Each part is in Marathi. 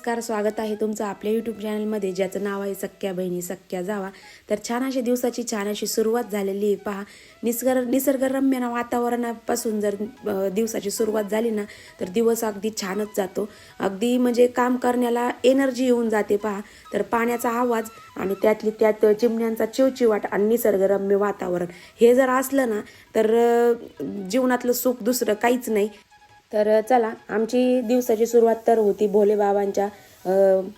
नमस्कार स्वागत आहे तुमचं आपल्या यूट्यूब चॅनलमध्ये ज्याचं नाव आहे सख्या बहिणी सख्या जावा. तर छान अशी दिवसाची छान अशी सुरुवात झालेली आहे. पहा निसर्ग निसर्गरम्य ना वातावरणापासून जर दिवसाची सुरुवात झाली ना तर दिवस अगदी छानच जातो. अगदी म्हणजे काम करण्याला एनर्जी येऊन जाते पहा. तर पाण्याचा आवाज आणि त्यातली त्यात चिमण्यांचा चिवचिवाट आणि निसर्गरम्य वातावरण. हे जर असलं ना तर जीवनातलं सुख दुसरं काहीच नाही. तर चला आमची दिवसाची सुरुवात तर होती भोले बाबांच्या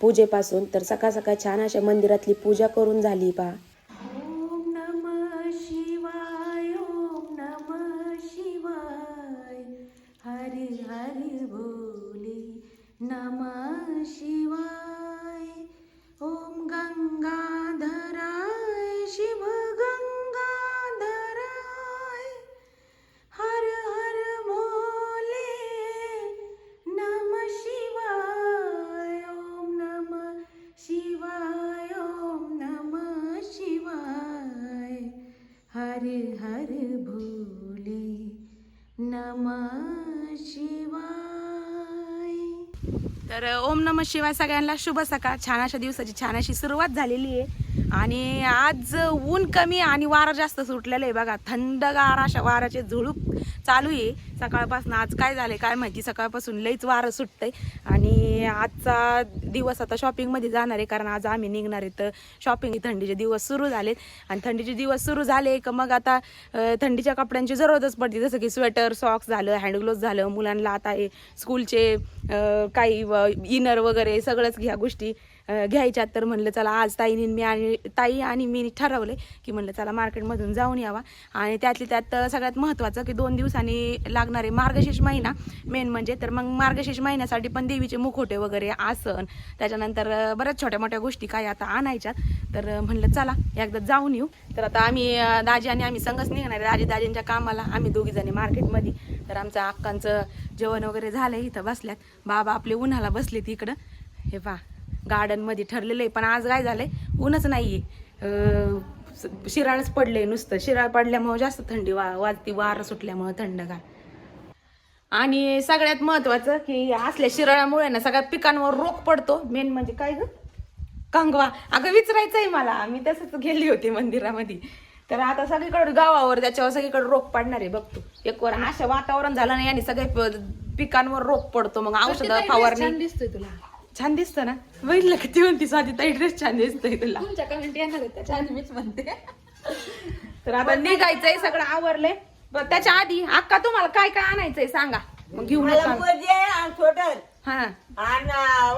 पूजेपासून. तर सकाळ सकाळ छान अशा मंदिरातली पूजा करून झाली पहा ओम नमः शिवाय ओम नमः शिवाय. नमः तर ओम नम शिवाय सगळ्यांना शुभ सकाळ. छान अशा दिवसाची छान अशी सुरुवात झालेली आहे. आणि आज ऊन कमी आणि वारा जास्त सुटलेलं आहे बघा. थंडगार अशा वाराचे झुळूक चालू आहे. सकाळपासून आज काय झालंय काय माहिती? सकाळपासून लईच वारं सुटतंय. आणि आजचा दिवस आता शॉपिंगमध्ये जाणार आहे कारण आज आम्ही निघणार आहे. तर शॉपिंग थंडीचे दिवस सुरू झालेत. आणि थंडीचे दिवस सुरू झाले का मग आता थंडीच्या कपड्यांची जरूरतच पडते. जसं की स्वेटर सॉक्स झालं हँडग्लोव्ज झालं मुलांना आता आहे स्कूलचे काही इनर वगैरे सगळंच ह्या गोष्टी. घ्यायच्यात. तर म्हणलं चला आज ताईने मी आणि ताई आणि मी ठरवले की म्हणलं चला मार्केटमधून जाऊन यावा. आणि त्यातली त्यात सगळ्यात महत्त्वाचं की दोन दिवसांनी लागणारे मार्गशीर्ष महिना मेन म्हणजे तर मग मार्गशीर्ष महिन्यासाठी पण देवीचे मुखोटे वगैरे आसन. त्याच्यानंतर बऱ्याच छोट्या मोठ्या गोष्टी काय आता आणायच्यात. तर म्हणलं चला एकदा जाऊन येऊ. तर आता आम्ही दाजी आणि आम्ही संघच निघणार आहे. दाजी दाजींच्या कामाला आम्ही दोघी जणी मार्केटमध्ये. तर आमचं अक्कांचं जेवण वगैरे झालं इथं बसल्यात. बाबा आपले उन्हाला बसलेत इकडं. हे पा गार्डनमध्ये ठरलेलं आहे. पण आज काय झालंय? ऊनच नाहीये. शिराळच पडले नुसतं. शिराळ पडल्यामुळे जास्त थंडी वा वाजती वारं सुटल्यामुळे थंडगार आणि सगळ्यात महत्वाचं की असल्या शिराळामुळे ना सगळ्या पिकांवर रोग पडतो. मेन म्हणजे काय ग? कंगवा. अगं विचारायचंय मला. मी तसंच गेली होती मंदिरामध्ये. तर आता सगळीकडे गावावर त्याच्यावर सगळीकडे रोग पडणार आहे. बघतो एक वर असं वातावरण झालं नाही आणि सगळे पिकांवर रोग पडतो. मग औषध फवारणी दिसतोय तुला. छान दिसतं ना? बघितलं किती म्हणती स्वाती ताई ड्रेस छान दिसतोय तुला. तुमच्या कमेंट येणार त्याच्या आधी मीच म्हणते. तर आता निघायचंय सगळं आवरलंय. त्याच्या आधी अक्का तुम्हाला काय काय आणायचंय सांगा. मग घेऊन मला आणि हा. आणि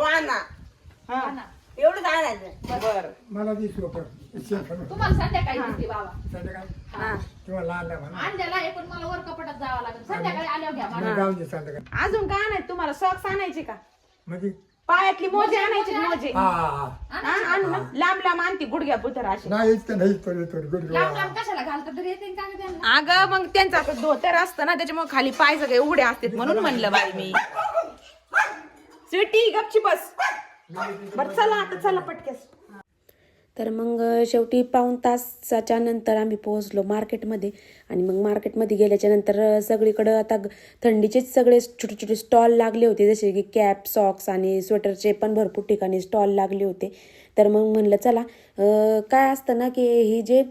वाना. हा. एवढंच आणायचं बर. मला ती सोपर तुम्हाला संध्याकाळी दिसते बाबा. संध्याकाळ? हा. किंवा लहान लहान म्हणा. अंड्याला आहे पण मला वर कपाटात जावं लागेल संध्याकाळी आल्यावर घ्या आणि जाऊ दे संध्याकाळ. अजून काय आणायचं? तुम्हाला सॉक्स आणायचे का? म्हणजे पायातली मोजे आणायचे मोजे. हा हा हा. हा, आण ना. लांब लांब आणते गुडघ्या पुतर असे नाही लांब लांब कशाला घालतात तरी येते का त्यांना. अगं मग त्यांचं आता धोतर असतं ना त्याच्यामुळे खाली पाय सगळे उघडे असतात म्हणून म्हणलं बाई मी. स्वीटी गपची बस. बर चला आता चला पटकेस तर मग शेवटी पाऊण तासाच्या नंतर आम्ही पोहोचलो मार्केटमध्ये. आणि मग मार्केटमध्ये गेल्याच्यानंतर सगळीकडं आता थंडीचेच सगळे छोटे छोटे स्टॉल लागले होते. जसे की कॅप सॉक्स आणि स्वेटरचे पण भरपूर ठिकाणी स्टॉल लागले होते. तर मग म्हणलं चला काय असतं ना की ही जे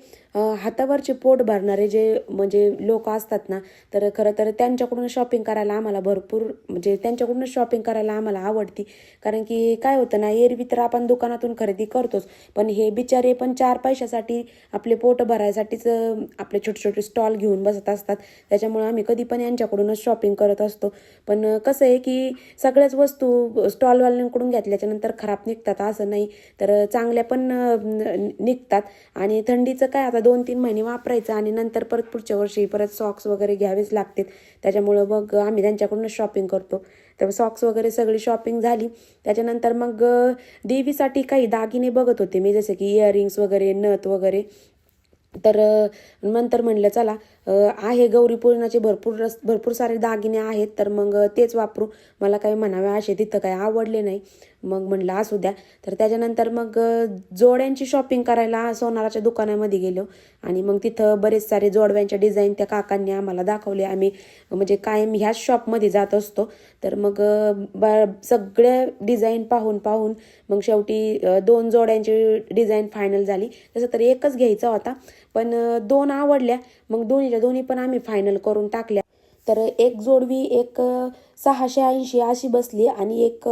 हातावरचे पोट भरणारे जे म्हणजे लोक असतात ना तर खरं तर त्यांच्याकडून शॉपिंग करायला आम्हाला भरपूर म्हणजे त्यांच्याकडूनच शॉपिंग करायला आम्हाला आवडती. कारण की काय होतं ना एरवी तर आपण दुकानातून खरेदी करतोच पण हे बिचारे पण चार पैशासाठी आपले पोट भरायसाठीच आपले छोटे छोटे स्टॉल घेऊन बसत असतात. त्याच्यामुळे आम्ही कधी पण यांच्याकडूनच शॉपिंग करत असतो. पण कसं आहे की सगळ्याच वस्तू स्टॉलवाल्यांकडून घेतल्याच्यानंतर खराब निघतात असं नाही. तर चांगल्या पण निघतात. आणि थंडीचं काय आता दोन तीन महिने वापरायचं आणि नंतर परत पुढच्या वर्षी परत सॉक्स वगैरे घ्यावेच लागतात त्याच्यामुळं मग आम्ही त्यांच्याकडूनच शॉपिंग करतो. तर सॉक्स वगैरे सगळी शॉपिंग झाली. त्याच्यानंतर मग देवीसाठी काही दागिने बघत होते मी जसे की इयरिंग्स वगैरे नथ वगैरे. तर नंतर म्हणलं चला आहे गौरी पूजनाचे भरपूर रस भरपूर सारे दागिने आहेत तर मग तेच वापरू. मला काही म्हणावे असे तिथं काही आवडले नाही. मग म्हणलं असू द्या. तर त्याच्यानंतर मग जोड्यांची शॉपिंग करायला सोनाराच्या दुकानामध्ये गेलो. आणि मग तिथं बरेच सारे जोडव्यांच्या डिझाईन त्या काकांनी आम्हाला दाखवले. आम्ही म्हणजे कायम ह्याच शॉपमध्ये जात असतो. तर मग ब सगळ्या डिझाईन पाहून पाहून मग शेवटी दोन जोड्यांची डिझाईन फायनल झाली. तसं तर एकच घ्यायचा होता. पण दोन आवडल्या. मग दोन्हीच्या दोन्ही पण आम्ही फायनल करून टाकल्या. तर एक जोडवी एक सहाशे ऐंशी अशी बसली आणि एक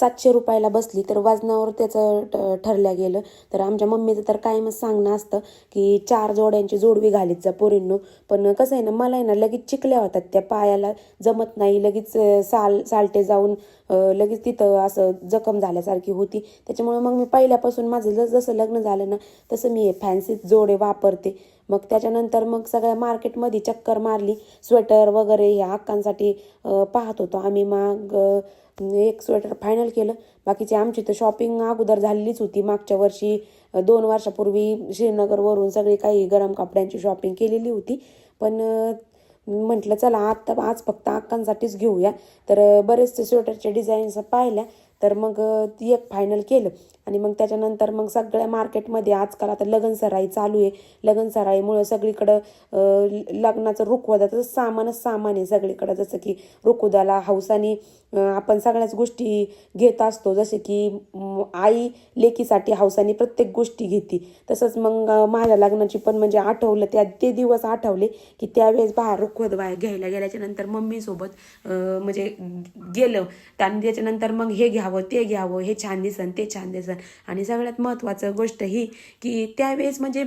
सातशे रुपयाला बसली तर वजनावर त्याचं ठरल्या गेलं. तर आमच्या मम्मीचं तर कायमच सांगणं असतं की चार जोड्यांची जोडवी घालीत जा पोरींनो. पण कसं आहे ना मला आहे ना लगेच चिकल्या होतात त्या पायाला जमत नाही. लगेच साल सालटे जाऊन लगेच तिथं असं जखम झाल्यासारखी होती. त्याच्यामुळे मग मी पहिल्यापासून माझं जस जसं लग्न झालं ना तसं मी हे फॅन्सी जोडे वापरते. मग त्याच्यानंतर मग सगळ्या मार्केटमध्ये चक्कर मारली. स्वेटर वगैरे ह्या हक्कांसाठी पाहत होतो आम्ही. मग एक स्वेटर फायनल केलं. बाकीची आमची तर शॉपिंग अगोदर झालेलीच होती. मागच्या वर्षी दोन वर्षापूर्वी श्रीनगरवरून सगळी काही गरम कपड्यांची शॉपिंग केलेली होती. पण म्हटलं चला आत्ता आज फक्त अक्कांसाठीच घेऊया. तर बरेचसे स्वेटरच्या डिझाईन्स पाहिल्या. तर मग ती एक फायनल केलं. आणि मग त्याच्यानंतर मग सगळ्या मार्केटमध्ये आजकाल आता लगन सराई चालू आहे. लगन सराईमुळं सगळीकडं अ, लग्नाचं रुखवदाचं सामानच सामान आहे सगळीकडं. जसं की रुखवदाला हौसाने आपण सगळ्याच गोष्टी घेत असतो. जसे की आई लेकीसाठी हौसाने प्रत्येक गोष्टी घेते. तसंच मग माझ्या लग्नाची पण म्हणजे आठवलं. त्या ते दिवस आठवले की त्यावेळेस बाहेर रुखवत बाहेर घ्यायला गेल्याच्यानंतर मम्मीसोबत म्हणजे गेलं. त्यानंतर मग हे घ्या घ्यावं ते घ्यावं हे छान दिसन ते छान दिसन. आणि सगळ्यात महत्त्वाचं गोष्ट ही की त्यावेळेस म्हणजे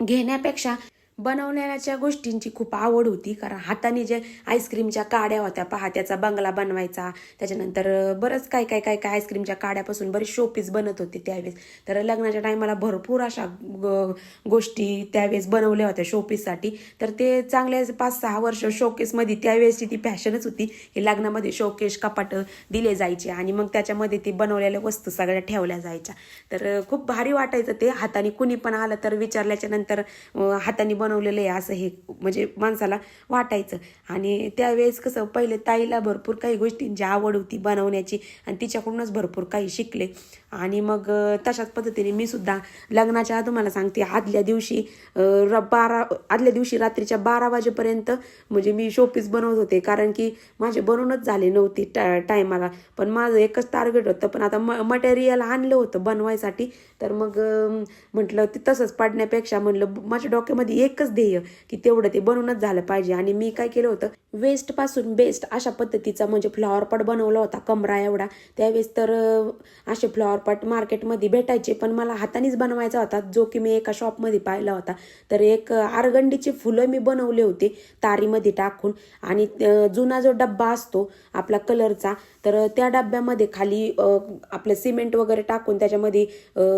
घेण्यापेक्षा बनवण्याच्या गोष्टींची खूप आवड होती. कारण हाताने जे आईस्क्रीमच्या काड्या होत्या पहा त्याचा बंगला बनवायचा. त्याच्यानंतर बरंच काय काय काय काय आईस्क्रीमच्या काड्यापासून बरेच शोपीस बनत होते त्यावेळेस. तर लग्नाच्या टायमाला भरपूर अशा ग- गोष्टी त्यावेळेस बनवल्या होत्या शोपीससाठी तर ते चांगले पाच सहा वर्ष शोकेसमध्ये त्यावेळेसची ती फॅशनच होती. की लग्नामध्ये शोकेश कपाटं दिले जायचे आणि मग त्याच्यामध्ये ती बनवलेल्या वस्तू सगळ्या ठेवल्या जायच्या. तर खूप भारी वाटायचं ते. हाताने कुणी पण आलं तर विचारल्याच्या नंतर हाताने बन बनवलेलं आहे असं हे म्हणजे माणसाला वाटायचं. आणि त्यावेळेस कसं पहिले ताईला भरपूर काही गोष्टींची आवड होती बनवण्याची आणि तिच्याकडूनच भरपूर काही शिकले. आणि मग तशाच पद्धतीने मी सुद्धा लग्नाच्या तुम्हाला सांगते आदल्या दिवशी र- बारा आदल्या दिवशी रात्रीच्या बारा वाजेपर्यंत म्हणजे मी शोपीस बनवत होते. कारण की माझे बनवूनच झाले नव्हते टा टायमाला. पण माझं एकच टार्गेट होतं. पण आता म मटेरियल आणलं होतं बनवायसाठी. तर मग म्हटलं ते तसंच पाडण्यापेक्षा म्हणलं माझ्या डोक्यामध्ये एकच ध्येय की तेवढं ते बनवूनच झालं पाहिजे. आणि मी काय केलं होतं वेस्टपासून बेस्ट अशा पद्धतीचा म्हणजे फ्लॉवरपॉट बनवला होता कमरा एवढा. त्यावेळेस तर असे फ्लॉवरपॉट मार्केटमध्ये भेटायचे पण मला हातानेच बनवायचा होता जो की मी एका शॉपमध्ये पाहिला होता. तर एक आरगंडीचे फुलं मी बनवले होते तारीमध्ये टाकून. आणि जुना जो डब्बा असतो आपला कलरचा तर त्या डब्यामध्ये खाली आपलं सिमेंट वगैरे टाकून त्याच्यामध्ये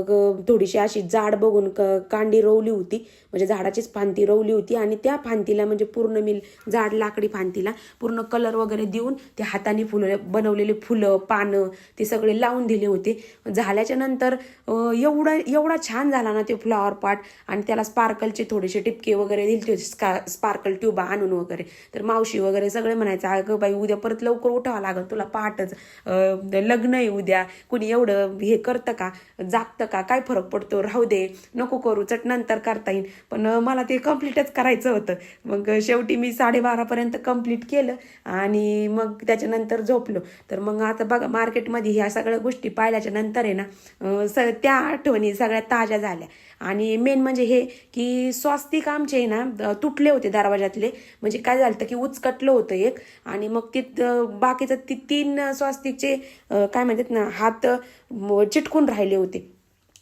ग- थोडीशी अशी जाड बघून क कांडी रोवली होती. म्हणजे झाडाचीच फांती रोवली होती आणि त्या फांतीला म्हणजे पूर्ण मी जाड लाकडी फांतीला पूर्ण कलर वगैरे देऊन ते हाताने फुलं बनवलेले फुलं पानं ते सगळे लावून दिले होते. झाल्याच्यानंतर एवढा एवढा छान झाला ना ते फ्लॉवर पॉट आणि त्याला स्पार्कलचे थोडेसे टिपके वगैरे दिले होते स्का स्पार्कल ट्यूबा आणून वगैरे. तर मावशी वगैरे सगळे म्हणायचं अगं बाई उद्या परत लवकर उठावं लागेल तुला पहाट अं, लग्न येऊ उद्या कुणी एवढं हे करतं का? जागतं का? काय फरक पडतो? राहू दे. नको करू. चट नंतर करता येईल. पण मला ते कम्प्लीटच करायचं होतं. मग शेवटी मी साडेबारापर्यंत कंप्लीट केलं आणि मग त्याच्यानंतर झोपलो. तर मग आता बघा मार्केटमध्ये ह्या सगळ्या गोष्टी पाहिल्याच्या नंतर आहे ना स त्या आठवणी सगळ्या ताज्या झाल्या. आणि मेन म्हणजे हे की स्वास्तिक आमचे आहे ना तुटले होते दरवाजातले म्हणजे काय झालं की उचकटलं होतं एक. आणि मग ते बाकीचं ती तीन स्वास्तिकचे काय म्हणतात ना हात चिटकून राहिले होते.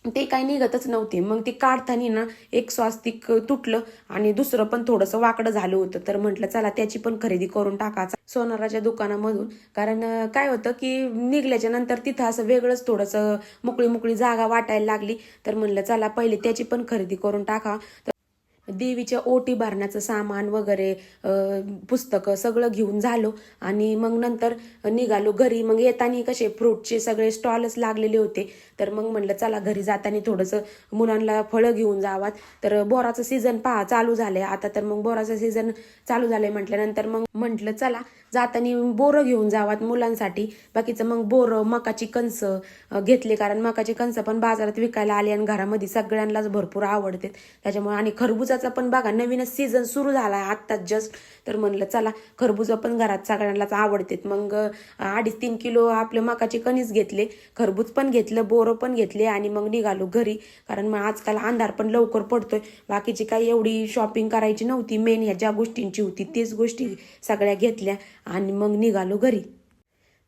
ते काही निघतच नव्हते. मग ते काढताना ना एक स्वास्तिक तुटलं आणि दुसरं पण थोडंसं वाकडं झालं होतं. तर म्हटलं चला त्याची पण खरेदी करून टाकायचा सोनाराच्या दुकानामधून. कारण काय होतं की निघल्याच्या नंतर तिथं असं वेगळंच थोडंसं मोकळी मोकळी जागा वाटायला लागली. तर म्हणलं चला पहिले त्याची पण खरेदी करून टाका. तर देवीच्या ओटी भरण्याचं सामान वगैरे पुस्तकं सगळं घेऊन झालो. आणि मग नंतर निघालो घरी. मग येताना कसे फ्रूटचे सगळे स्टॉलच लागलेले होते. तर मग म्हणलं चला घरी जाताना थोडंसं मुलांना फळं घेऊन जावात. तर बोराचं सीझन पहा चालू झालंय. आता तर मग बोराचं सीझन चालू झालंय म्हटल्यानंतर मग म्हटलं चला जाताना बोरं घेऊन जावात मुलांसाठी. बाकीचं मग बोरं मकाची कणस घेतले कारण मकाची कणसं पण बाजारात विकायला आली आणि घरामध्ये सगळ्यांनाच भरपूर आवडते. त्याच्यामुळे आणि खरबुजाचा पण बघा नवीनच सीझन सुरू झाला आहे आत्ताच जस्ट तर म्हणलं चला खरबुजा पण घरात सगळ्यांनाच आवडतेत. मग अडीच तीन किलो आपले मकाचे कणीस घेतले. खरबूज पण घेतलं बोरं पण घेतले आणि मग निघालो घरी. कारण मग आजकाल अंधार पण लवकर पडतोय. बाकीची काही एवढी शॉपिंग करायची नव्हती. मेन ह्या ज्या गोष्टींची होती तेच गोष्टी सगळ्या घेतल्या. आणि मग निघालो घरी.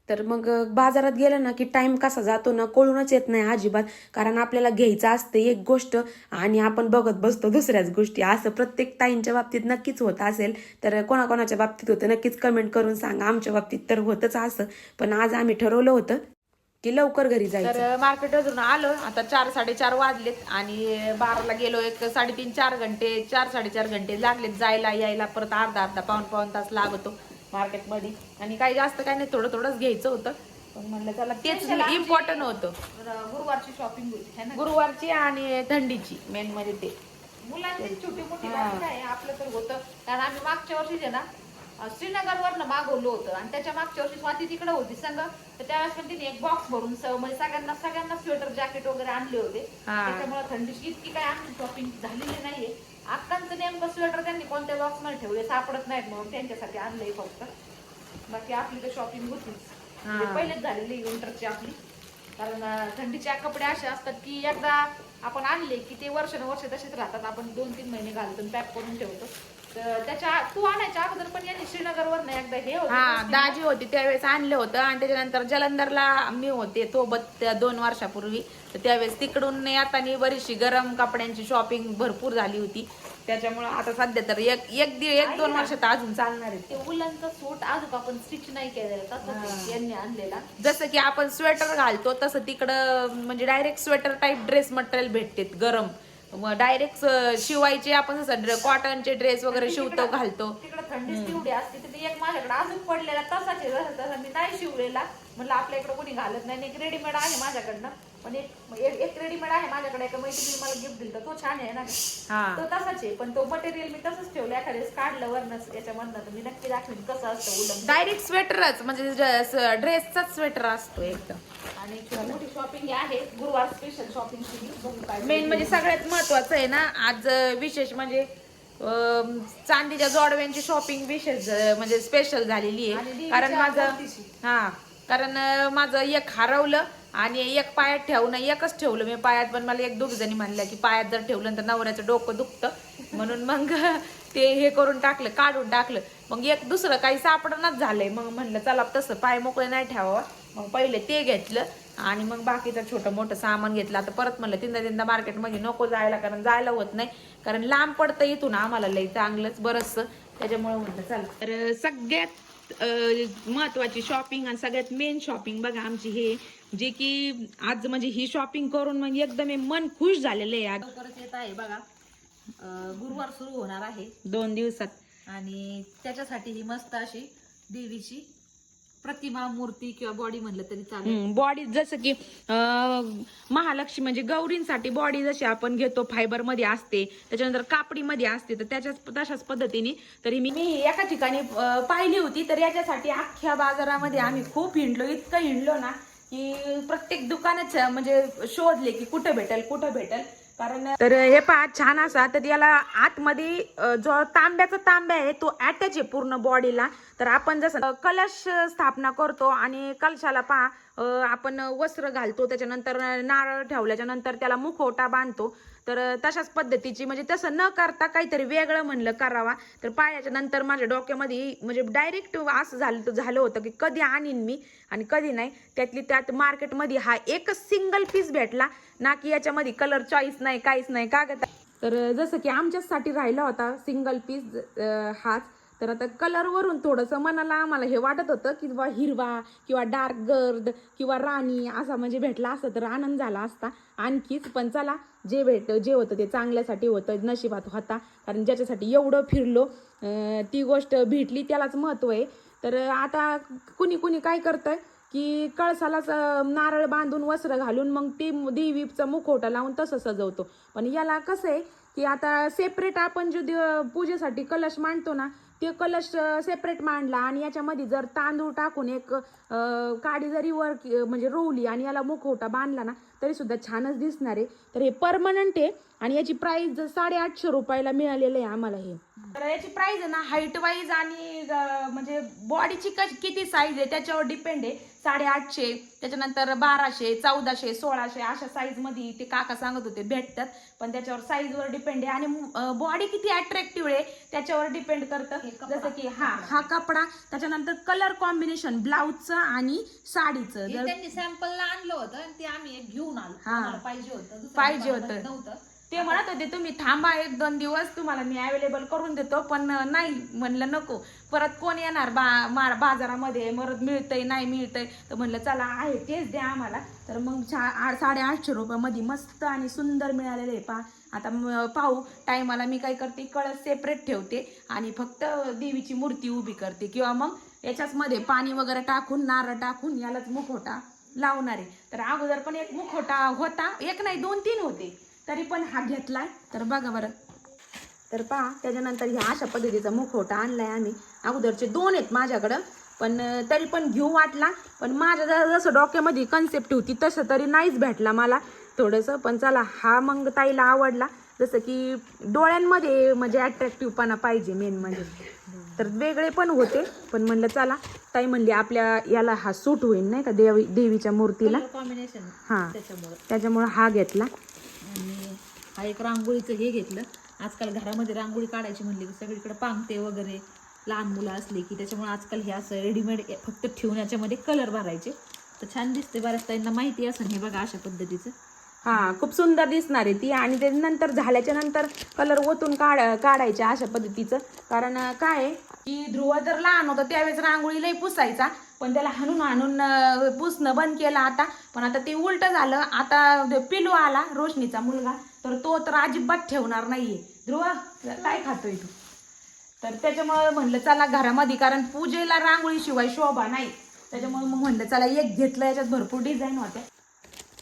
तर मग बाजारात गेलं ना की टाइम कसा जातो ना कळूनच येत नाही अजिबात. कारण आपल्याला घ्यायचं असतं एक गोष्ट आणि आपण बघत बसतो दुसऱ्याच गोष्टी. असं प्रत्येक ताईंच्या बाबतीत नक्कीच होत असेल. तर कोणाकोणाच्या बाबतीत होतं? नक्कीच कमेंट करून सांगा. आमच्या बाबतीत तर होतच असं. पण आज आम्ही ठरवलं होतं की लवकर घरी जायचं. तर मार्केटमधून आलो. आता चार साडेचार वाजलेत आणि बाराला गेलो एक साडेतीन चार घंटे चार साडेचार घंटे लागलेत. जायला यायला परत अर्धा अर्धा पाऊन पाऊन तास लागतो. मार्केटमध्ये आणि काही जास्त काही नाही थोडं थोडंच घ्यायचं होतं. पण म्हणलं चला तेच इम्पॉर्टंट होतं. गुरुवारची शॉपिंग होती है गुरुवारची आणि थंडीची मेन म्हणजे ते. मुलांची छोटी मोठी आपलं तर होतं. कारण आम्ही मागच्या वर्षी जे ना श्रीनगरवरनं मागवलं होतं. आणि त्याच्या मागच्या वर्षी स्वाती तिकडे होती संग. तर त्यावेळेस पण तिने एक बॉक्स भरून म्हणजे सगळ्यांना सगळ्यांना स्वेटर जॅकेट वगैरे आणले होते. त्याच्यामुळे थंडीची इतकी काय आमची शॉपिंग झालेली नाहीये. आत्ताचं नेमकं स्वेटर त्यांनी कोणत्या बॉक्समध्ये ठेवले सापडत नाहीत म्हणून त्यांच्यासाठी आणलंय फक्त. बाकी आपली तर शॉपिंग होतीच. म्हणजे पहिलेच झालेली विंटरची आपली. कारण अं, थंडीचे कपडे असे असतात की एकदा आपण आणले की ते वर्षानुवर्ष तसेच राहतात. आपण दोन तीन महिने घालतो पॅक करून ठेवतो. त्याच्या तू आणायच्या अगोदर पण यांनी श्रीनगरवर नाही एकदा हे होतं हा दाजी होती त्यावेळेस आणलं होतं आणि त्याच्यानंतर जलंधरला मी होते सोबत त्या दोन वर्षापूर्वी. तर त्यावेळेस तिकडून येताना बरीचशी गरम कपड्यांची शॉपिंग भरपूर झाली होती. त्याच्यामुळे आता सध्या तर एक एक दीड एक दोन वर्षात अजून चालणार आहे. ते उलनचं सूट अजून आपण स्टिच नाही केलेलं ते यांनी आणलेला. जसं की आपण स्वेटर घालतो तसं तिकडं म्हणजे direct sweater type dress material भेटते गरम. डायरेक्ट शिवायचे आपण जसं कॉटनचे ड्रेस वगैरे शिवतो घालतो. तिकडे थंडीच तेवढी असते एक माझ्याकडे अजून पडलेला तसाच आहे जसं तसा मी नाही शिवलेला. म्हणलं आपल्या इकडे कोणी घालत नाही. एक रेडीमेड आहे माझ्याकडनं. पण एक एक- रेडीमेड आहे माझ्याकडे. एका मैत्रिणी मला गिफ्ट दिलं तो छान आहे ना. तो तसाच आहे. पण तो मटेरियल मी तसंच ठेवलं. एखाद्या काढलं वरनच. याच्यामधनं तर मी नक्की दाखवेन कसं असतं उलम डायरेक्ट स्वेटरच म्हणजे ड्रेसचाच स्वेटर असतो एकदम. आणि मोठी शॉपिंग आहे. गुरुवार स्पेशल शॉपिंग केली बघू काय मेन म्हणजे सगळ्यात महत्वाचं आहे ना आज विशेष म्हणजे चांदीच्या जोडव्यांची शॉपिंग विशेष म्हणजे स्पेशल झालेली आहे. कारण माझं. हा. कारण माझं एक हरवलं आणि एक पायात ठेवणं एकच ठेवलं मी पायात पण मला एक दोघ जणी म्हणल्या की पायात जर ठेवलं तर नवऱ्याचं डोकं दुखतं. म्हणून मग ते हे करून टाकलं काढून टाकलं. मग एक दुसरं काही सापडणच झालंय. मग म्हणलं चला तसं पाय मोकळे नाही ठेवावा. मग पहिले ते घेतलं आणि मग बाकीचं छोटं मोठं सामान घेतलं. आता परत म्हणलं तीनदा तीनदा मार्केटमध्ये नको जायला कारण जायला होत नाही. कारण लांब पडतं इथून आम्हाला लई चांगलंच बरंचसं. त्याच्यामुळे म्हणलं चला. तर सगळ्यात महत्वाची शॉपिंग आणि सगळ्यात मेन शॉपिंग बघा आमची हे जे की आज म्हणजे ही शॉपिंग करून म्हणजे एकदम मन खुश झालेलं आहे आज. लवकरच येत आहे बघा. अं, गुरुवार सुरू होणार आहे. दोन दिवसात. आणि त्याच्यासाठी ही मस्त अशी देवीची प्रतिमा मूर्ती किंवा बॉडी म्हणलं तरी चालेल. बॉडी जसं की महालक्ष्मी म्हणजे गौरींसाठी बॉडी जशी आपण घेतो फायबरमध्ये असते त्याच्यानंतर कापडी मध्ये असते तर त्याच्याच तशाच पद्धतीने तरी मी मी एका ठिकाणी पाहिली होती तर याच्यासाठी अख्ख्या बाजारामध्ये आम्ही खूप हिंडलो. इतकं हिंडलो ना की प्रत्येक दुकानच म्हणजे शोधले की कुठं भेटेल कुठं भेटेल. कारण तर हे पहा छान असा. तर याला आतमध्ये जो तांब्याचा तांब्या आहे तो अटॅच आहे पूर्ण बॉडीला तर आपण जसं कलश स्थापना करतो आणि कलशाला पहा आपण वस्त्र घालतो त्याच्यानंतर नारळ ठेवल्याच्या नंतर त्याला मुखवटा बांधतो. तर तशाच पद्धतीची म्हणजे तसं न करता काहीतरी वेगळं म्हणलं करावा. तर पायाच्या नंतर माझ्या डोक्यामध्ये म्हणजे डायरेक्ट असं झालं झालं होतं की कधी आणीन मी आणि कधी नाही. त्यातली त्यात मार्केटमध्ये हा एकच सिंगल पीस भेटला ना की याच्यामध्ये कलर चॉईस नाही काहीच नाही कागद तर जसं की आमच्याचसाठी राहिला होता सिंगल पीस हाच. तर आता कलरवरून थोडंसं मनाला आम्हाला हे वाटत होतं की बा हिरवा किंवा डार्क गर्द किंवा राणी असा म्हणजे भेटला असता तर आनंद झाला असता आणखीच. पण चला जे भेट जे होतं ते चांगल्यासाठी होतं नशिबात होता. कारण ज्याच्यासाठी एवढं फिरलो ती गोष्ट भेटली त्यालाच महत्त्व आहे. तर आता कुणी कुणी काय करतंय की कळसालाच नारळ बांधून वस्त्र घालून मग ती देवीचा मुखवटा लावून तसं सजवतो. पण याला कसं आहे की आता सेपरेट आपण जो पूजेसाठी कलश मांडतो ना ते कलश सेपरेट मांडला आणि याच्यामध्ये जर तांदूळ टाकून एक काडी जरी वर म्हणजे रोवली आणि याला मुखवटा बांधला ना तरी सुद्धा छानच दिसणार आहे. तर हे परमनंट आहे आणि याची प्राइस साडेआठशे रुपयाला मिळालेलं आहे आम्हाला हे. तर याची प्राइस आहे ना हाईट वाईज आणि म्हणजे बॉडीची किती साईज आहे त्याच्यावर डिपेंड आहे. साडेआठशे त्याच्यानंतर बाराशे चौदाशे सोळाशे अशा साईजमध्ये ते काका सांगत होते भेटतात. पण त्याच्यावर साईजवर डिपेंड आहे. आणि बॉडी किती अट्रॅक्टिव्ह आहे त्याच्यावर डिपेंड करतं. जसं की हा हा कपडा. त्याच्यानंतर कलर कॉम्बिनेशन ब्लाऊजचं आणि साडीचं. जर त्यांनी सॅम्पलला आणलं होतं आणि ते आम्ही एक घेऊन आलो. हा. पाहिजे होतं दुसऱ्या पाहिजे होतं. नव्हतं. ते म्हणत होते तुम्ही थांबा एक दोन दिवस तुम्हाला मी अवेलेबल करून देतो पण नाही म्हणलं नको. परत कोण येणार? बा बाजारामध्ये परत मिळतंय नाही मिळतंय. तर म्हणलं चला आहे तेच द्या आम्हाला. तर मग आठ साडेआठशे रुपयामध्ये मस्त आणि सुंदर मिळालेले आहे पा. आता म- पाहू टायमाला मी काय करते कळस सेपरेट ठेवते आणि फक्त देवीची मूर्ती उभी करते. किंवा मग याच्याच मध्ये पाणी वगैरे टाकून नारळ टाकून यालाच मुखवटा. लावणार. आहे तर अगोदर पण एक मुखवटा होता एक नाही दोन तीन होते. तरी पण हा घेतलाय. तर बघा बरं. तर पहा त्याच्यानंतर ह्या अशा पद्धतीचा मुखवटा आणलाय आम्ही. अगोदरचे दोन आहेत माझ्याकडं. पण तरी पण घेऊ वाटला. पण माझ्या जसं डोक्यामध्ये कन्सेप्ट होती तसं तरी नाहीच भेटला मला. थोडंसं पण चला हा मग ताईला आवडला. जसं की डोळ्यांमध्ये म्हणजे अट्रॅक्टिव्हपणा पाहिजे मेन म्हणजे. तर वेगळे पण होते. पण म्हणलं चला. ताई म्हणली आपल्या याला हा सूट होईल नाही का देवी देवीच्या मूर्तीला. कॉम्बिनेशन हां. त्याच्यामुळे. त्याच्यामुळं हा घेतला. आणि हा एक रांगोळीचं हे घेतलं. आजकाल घरामध्ये रांगोळी काढायची म्हणली की सगळीकडे पांगते वगैरे. लहान मुलं असली की त्याच्यामुळे आजकाल हे असं रेडीमेड फक्त ठेवून याच्यामध्ये कलर भरायचे. तर छान दिसते बऱ्याच त्यांना माहिती असेल हे बघा अशा पद्धतीचं. हा खूप सुंदर दिसणार आहे ती. आणि ते नंतर झाल्याच्यानंतर कलर ओतून काढ काढायच्या अशा पद्धतीचं. कारण काय आहे की ध्रुव जर लहान होता त्यावेळेस रांगोळी लई पुसायचा. पण त्याला हाणून हाणून पुसणं बंद केलं आता. पण आता ते उलट झालं. आता पिलू आला रोशनीचा मुलगा. तर तो तर अजिबात ठेवणार नाहीये. ध्रुव काय खातोय तू? तर त्याच्यामुळे म्हणलं चला घरामध्ये. कारण पूजेला रांगोळी शिवाय शोभा नाही. त्याच्यामुळे मग म्हणलं चला एक घेतलं याच्यात भरपूर डिझाईन होत्या.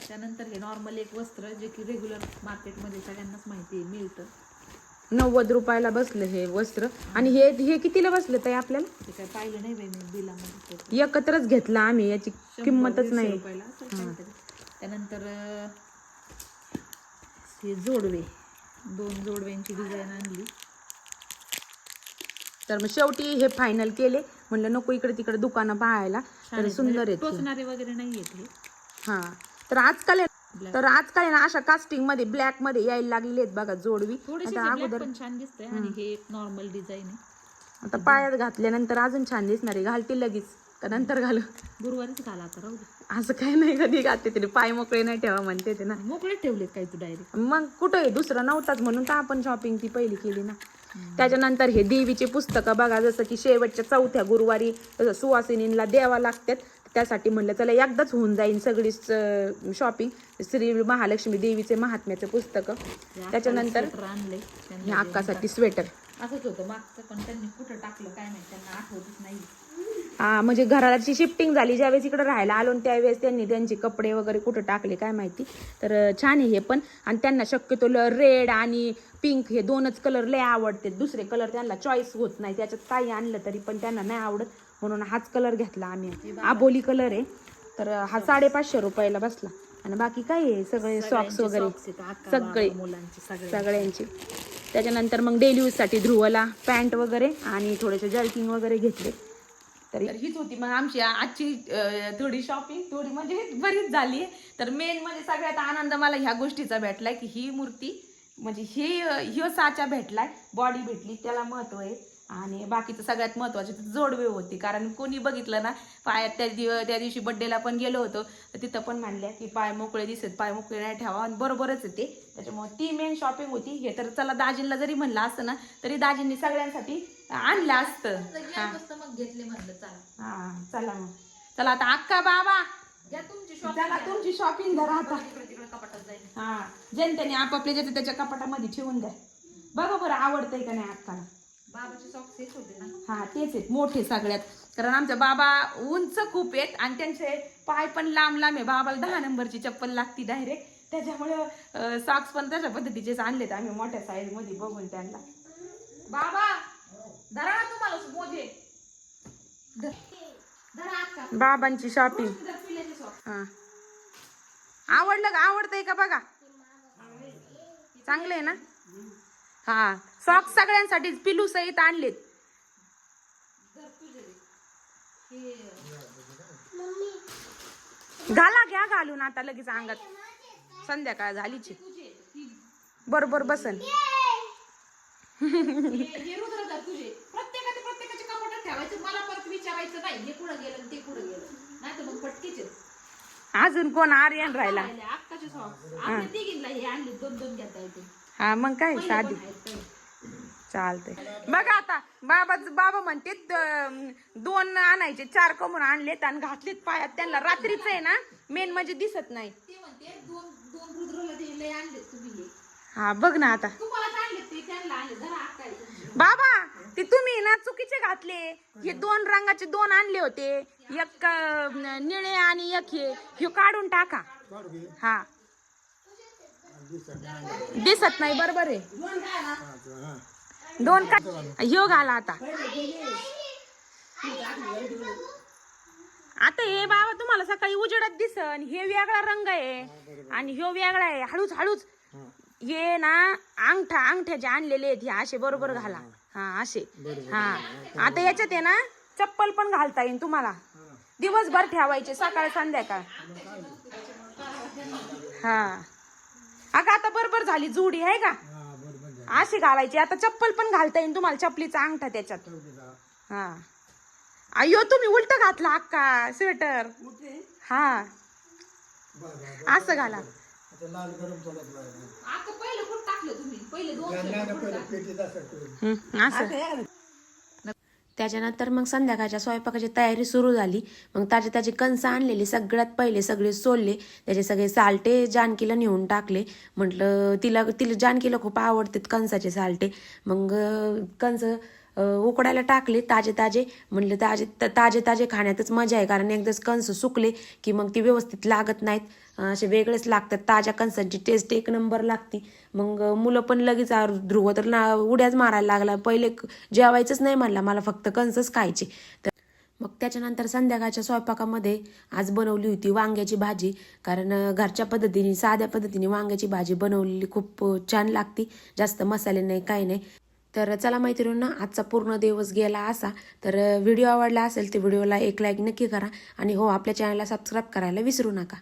त्यानंतर हे नॉर्मल एक वस्त्र जे की रेग्युलर मार्केटमध्ये सगळ्यांनाच माहिती आहे मिळतं. नव्वद रुपयाला बसलं हे वस्त्र. आणि हे हे कितीला बसलं ताई आपल्याला? ते काय पाहिलं नाही बाई मी बिलामध्ये. ते. एकत्रच घेतला आम्ही याची शंभर, किंमतच दीडशे नाही. रुपयाला असेल काहीतरी. त्यानंतर अं, हे जोडवे. दोन जोडव्यांची डिझाईन आणली. तर मग शेवटी हे फायनल केले. म्हणलं नको इकडे तिकडे दुकानं पाहायला. तर. सुंदर म्हणजे आहेत हे. टोचणारे वगैरे नाही हे. हा. तर आजकाल आहे-. तर आजकाल आहे ना अशा कास्टिंगमध्ये ब्लॅकमध्ये यायला लागलेले आहेत बघा जोडवी. थोडीशी आता ब्लॅक अगोदर पण छान दिसतंय आणि हे नॉर्मल डिझाईन आहे. आता पायात घातल्यानंतर अजून छान दिसणार आहे. घालते लगेच. का नंतर घालू. गुरुवारीच घाला आता राहू दे. असं काही नाही कधी घालते तरी पाय मोकळे नाही ठेवा म्हणते ते ना. मोकळे ठेवलेत काय तू डायरेक्ट मग कुठं आहे? दुसरं नव्हताच म्हणून तर आपण शॉपिंग ती पहिली केली ना. त्याच्यानंतर हे देवीचे पुस्तकं बघा जसं की शेवटच्या चौथ्या गुरुवारी जसं सुवासिनींना द्यावा लागतात. त्यासाठी म्हणलं चला एकदाच होऊन जाईल सगळी शॉपिंग श्री महालक्ष्मी देवीचे महात्म्याचे पुस्तकं. त्याच्यानंतर अक्कासाठी स्वेटर असंच होतं मागचं पण त्यांनी कुठं टाकलं काय नाही त्यांना आठवतच नाही. हा म्हणजे घराची शिफ्टिंग झाली ज्यावेळेस इकडे राहायला आलो त्यावेळेस त्यांनी त्यांचे कपडे वगैरे कुठं टाकले काय माहिती. तर छान आहे हे पण. आणि त्यांना शक्यतो रेड आणि पिंक हे दोनच कलर लय आवडते. दुसरे कलर त्यांना चॉईस होत नाही. त्याच्यात काही आणलं तरी पण त्यांना नाही आवडत. म्हणून हाच कलर घेतला आम्ही. आबोली कलर आहे. तर हा साडेपाचशे रुपयाला बसला. आणि बाकी काय आहे? सगळे सॉक्स वगैरे. सगळे. मुलांचे सगळे सगळ्यांची. त्याच्यानंतर मग डेली यूजसाठी ध्रुवला पॅन्ट वगैरे आणि थोडेसे जर्किंग वगैरे घेतले. तर हीच होती. मग आमची आजची थोडी शॉपिंग थोडी म्हणजे बरीच झाली. तर मेन म्हणजे सगळ्यात आनंद मला ह्या गोष्टीचा भेटलाय की ही मूर्ती म्हणजे ही ह्यो साचा भेटलाय. बॉडी भेटली. त्याला महत्त्व आहे. आणि बाकीचं सगळ्यात महत्त्वाचे जोडवे होती. कारण कोणी बघितलं ना पायात त्या दिव त्या दिवशी बड्डेला पण गेलो होतो तर तिथं पण म्हणल्या की पाय मोकळे दिसत पाय मोकळे नाही ठेवा. आणि बरोबरच ते. त्याच्यामुळे ती मेन शॉपिंग होती. हे तर चला दाजींना जरी म्हणलं असतं ना तरी दाजींनी सगळ्यांसाठी आणलं असतं. हा. मग घेतले म्हणलं चला हा चला मग. चला आता अक्का बाबा. तुमची शॉपिंग धरा आता. हा. जनतेने आपापल्या ज्याच्या त्याच्या कपाटामध्ये ठेवून द्या. बघा बरं आवडतंय का नाही अक्काला? हा तेच आहेत मोठे सगळ्यात. कारण आमच्या बाबा उंच खूप आहेत आणि त्यांचे पाय पण लांब लांब आहे. बाबाला दहा नंबरची चप्पल लागती डायरेक्ट त्याच्यामुळे सॉक्स पण तशा पद्धतीचेच आणलेत आम्ही मोठ्या साईजमध्ये बघून त्यांना. बाबा धरा ना तुम्हाला मोजे. बाबांची शॉपिंग हा. आवडलं का? आवडतंय का बघा? चांगलं आहे ना? हा. सॉक्स सगळ्यांसाठी पिलू सहित आणलेत. घाला घ्या घालून आता लगेच अंगात. संध्याकाळ झालीची. बरोबर बसन. अजून कोण आर्यन राहिला? हे हा मग काय साधी. चालतंय. बघा आता बाबा बाबा म्हणते दोन आणायचे चार कमून आणलेत आणि घातलेत पायात. त्यांना रात्रीच आहे ना मेन म्हणजे दिसत नाही. ते म्हणते दोन दोन रुद्रला ते लय आणले तुम्ही हे. हा बघ ना आता. बाबा ते तुम्ही ना चुकीचे घातले. हे दोन रंगाचे दोन आणले होते. एक निळे आणि एक हे. ह्यो काढून टाका. हा. दिसत नाही. बरोबर आहे. हा, हा. दोन का ह्यो घाला आता. आता हे बाबा तुम्हाला सकाळी उजेडात दिसन. हे वेगळा रंग आहे. आणि ह्यो वेगळा आहे. हळूच हळूच. हे ना अंगठा अंगठ्या जे आणलेले आहेत. हे असे बरोबर घाला. हा असे. हा. आता याच्यात आहे ना चप्पल पण घालता येईल तुम्हाला. दिवसभर ठेवायचे सकाळ संध्याकाळ. हा. अगं आता बरोबर झाली जुडी आहे का? अशी घालायची. आता चप्पल पण घालता येईल तुम्हाला चपलीचा अंगठा त्याच्यात. हा. अय्यो तुम्ही उलट घातला अक्का स्वेटर हा. असं घाला. हं, असं त्याच्यानंतर मग संध्याकाळच्या स्वयंपाकाची तयारी सुरू झाली. मग ताजे ताजे कणस आणलेले सगळ्यात पहिले सगळे सोलले. त्याचे सगळे सालटे जानकीला नेऊन टाकले. म्हटलं तिला तिला जानकीला खूप आवडतात कणसाचे सालटे. मग कणसं कणस उकडायला टाकले ताजे ताजे. म्हणले ताजे ताजे ताजे खाण्यातच मजा आहे कारण एकदाच कणस सुकले की मग ती व्यवस्थित लागत नाहीत. असे वेगळेच लागतात ताज्या कणसांची टेस्ट एक नंबर लागती. मग मुलं पण लगेच ध्रुव तर ना उड्याच मारायला लागला. पहिले जेवायचंच नाही म्हणला मला फक्त कणसच खायचे. तर मग त्याच्यानंतर संध्याकाळच्या स्वयंपाकामध्ये आज बनवली होती वांग्याची भाजी कारण घरच्या पद्धतीने साध्या पद्धतीने वांग्याची भाजी बनवलेली खूप छान लागती. जास्त मसाले नाही काही नाही. तर चला मैत्रिणींना आजचा पूर्ण दिवस गेला असा. तर व्हिडिओ आवडला असेल तर व्हिडिओला एक लाईक नक्की करा. आणि हो आपल्या चॅनलला सबस्क्राईब करायला विसरू नका.